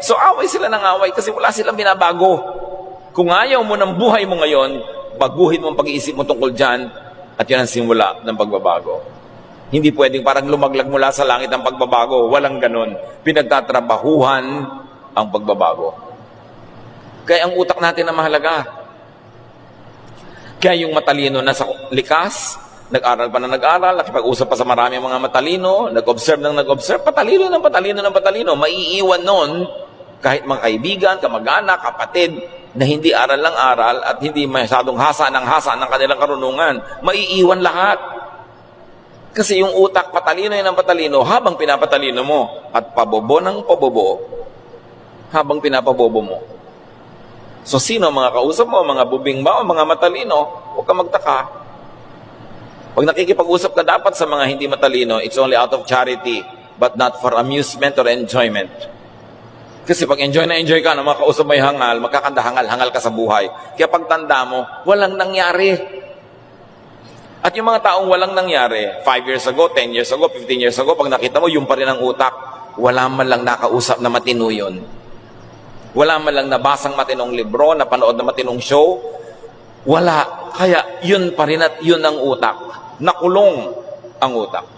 So away sila ng away kasi wala silang binabago. Kung ayaw mo ng buhay mo ngayon, baguhin mo ang pag-iisip mo tungkol dyan at yun ang simula ng pagbabago. Hindi pwedeng parang lumaglag mula sa langit ang pagbabago. Walang ganon. Pinagtatrabahuhan ang pagbabago. Kaya ang utak natin na mahalaga. Kaya yung matalino na sa likas, nag-aral pa na nag-aral, nakipag-usap pa sa marami mga matalino, nag-observe ng nag-observe, patalino ng patalino ng patalino. Maiiwan nun kahit mga kaibigan, kamag-anak, kapatid, na hindi aral ng aral at hindi masyadong hasa ng hasa ng kanilang karunungan. Maiiwan lahat. Kasi yung utak, patalino yun ng patalino habang pinapatalino mo at pabobo ng pabobo habang pinapabobo mo. So sino ang mga kausap mo, mga bubing ba o mga matalino? Huwag ka magtaka. Pag nakikipag-usap ka dapat sa mga hindi matalino, it's only out of charity, but not for amusement or enjoyment. Kasi pag enjoy na enjoy ka na makausap mo yung hangal, magkakanda-hangal-hangal ka sa buhay. Kaya pag tanda mo, walang nangyari. At yung mga taong walang nangyari, 5 years ago, 10 years ago, 15 years ago, pag nakita mo, yung pa rin ang utak, wala man lang nakausap na matino yun. Wala man lang nabasang matinong libro, napanood na matinong show. Wala. Kaya yun pa rin at yun ang utak. Nakulong ang utak.